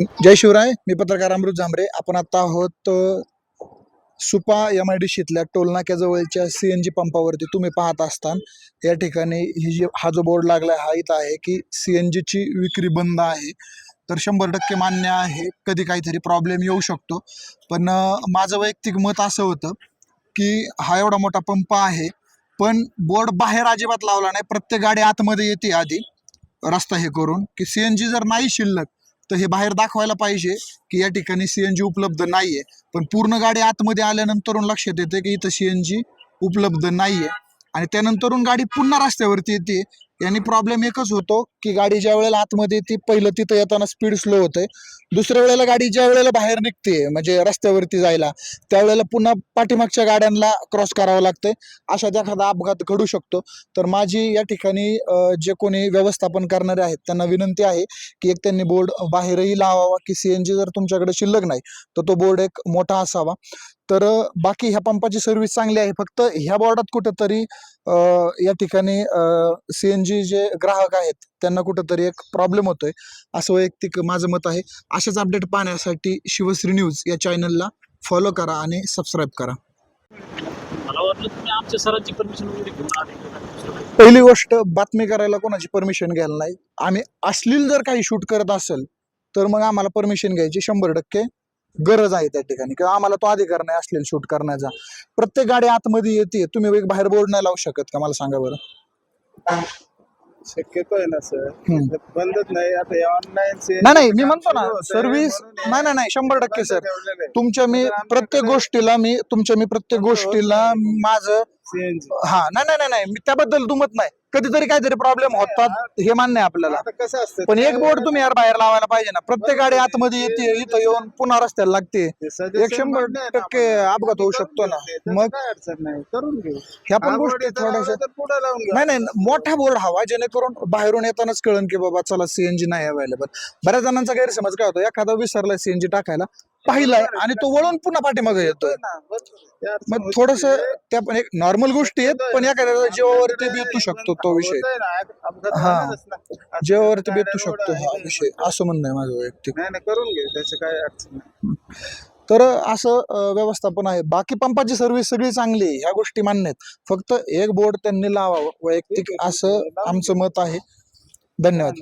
जय शिवराय मी पत्रकार अमृत जांभरे. आपण आता आहोत सुपा एम आय डी शीतल्या टोलनाक्याजवळच्या सी एन जी पंपावरती. तुम्ही पाहत असतान या ठिकाणी ही जी हा जो बोर्ड लागला हा इथं आहे की सी एन जीची विक्री बंद आहे. तर शंभर टक्के मान्य आहे कधी काहीतरी प्रॉब्लेम येऊ शकतो. पण माझं वैयक्तिक मत असं होतं की हा एवढा मोठा पंप आहे पण बोर्ड बाहेर अजिबात लावला नाही. प्रत्येक गाडी आतमध्ये येते आधी रस्ता हे करून. की सी एन जी जर नाही शिल्लक तर हे बाहेर दाखवायला पाहिजे की या ठिकाणी सी एन जी उपलब्ध नाहीये. पण पूर्ण गाडी आतमध्ये आल्यानंतरून लक्षात येते की इथं सी उपलब्ध नाहीये. आणि त्यानंतरून गाडी पुन्हा रस्त्यावरती येते. यांनी प्रॉब्लेम एकच होतो की गाडी ज्या वेळेला आतमध्ये येते पहिलं तिथं येताना स्पीड स्लो होते. दुसऱ्या वेळेला गाडी ज्या वेळेला बाहेर निघते म्हणजे रस्त्यावरती जायला त्यावेळेला पुन्हा पाठीमागच्या गाड्यांना क्रॉस करावं लागतंय. अशात एखादा अपघात घडू शकतो. तर माझी या ठिकाणी जे कोणी व्यवस्थापन करणारे आहेत त्यांना विनंती आहे की एक त्यांनी बोर्ड बाहेरही लावावा की सी एन जी जर तुमच्याकडे शिल्लक नाही तर तो बोर्ड एक मोठा असावा. तर बाकी ह्या पंपाची सर्व्हिस चांगली आहे. फक्त ह्या बोर्डात कुठंतरी या ठिकाणी सी एन जी जे ग्राहक आहेत त्यांना कुठंतरी एक प्रॉब्लेम होतोय असं वैयक्तिक माझं मत आहे. अशाच अपडेट पाहण्यासाठी शिवश्री न्यूज या चॅनलला फॉलो करा आणि सबस्क्राईब करा. पहिली गोष्ट बातमी करायला कोणाची परमिशन घ्यायला नाही. आम्ही अश्लील जर काही शूट करत असेल तर मग आम्हाला परमिशन घ्यायची शंभर टक्के गरज आहे त्या ठिकाणी. किंवा आम्हाला तो अधिकार नाही अश्लील शूट करण्याचा. प्रत्येक गाडी आतमध्ये येते तुम्ही बाहेर बोर्ड नाही लावू शकत का? मला सांगा बरं. शक्यतो आहे ना सर हम्म. बंदच नाही. आता ऑनलाईन नाही नाही मी म्हणतो ना सर्व्हिस नाही नाही नाही शंभर टक्के सर तुमच्या मी प्रत्येक गोष्टीला मी तुमच्या मी प्रत्येक गोष्टीला माझं हा नाही नाही नाही मी त्याबद्दल दुमत नाही कधीतरी काहीतरी प्रॉब्लेम होतात हे मान्य आहे आपल्याला आता कसं असतं पण एक बोर्ड तुम्ही यार बाहेर लावायला पाहिजे ना प्रत्येक गाडी आतमध्ये येते इथं येऊन पुन्हा रस्त्याला लागते एक शंभर म्हणणं आहे ना टक्के आपण. अपघात होऊ शकतो ना. ते. मग? काय अडचण नाही करून घेऊ ह्या पण गोष्टी थोड्याशा तर पुढे लावून घेऊ नाही नाही मोठा बोर्ड हवा जेणेकरून बाहेरून येतानाच कळन की बाबा चला सीएनजी नाही अवेलेबल बऱ्याच जणांचा गैरसमज काय होतो एखादा विसरला सीएनजी टाकायला पाहिलाय आणि तो वळून पुन्हा पाठीमागे येतोय. अडचण मग. थोडस त्या पण एक नॉर्मल गोष्टी आहेत पण एखाद्या जीवावरती बेतू शकतो तो विषय. हा. जीवावरती बेतू शकतो हा विषय. असं म्हणणं आहे माझं वैयक्तिक. करून घे. त्याचं काय अडचण तर असं व्यवस्थापन आहे. बाकी पंपाची सर्व्हिस सगळी चांगली आहे. ह्या गोष्टी मान्य आहेत. फक्त एक बोर्ड त्यांनी लावावं. वैयक्तिक असं आमचं मत आहे. धन्यवाद.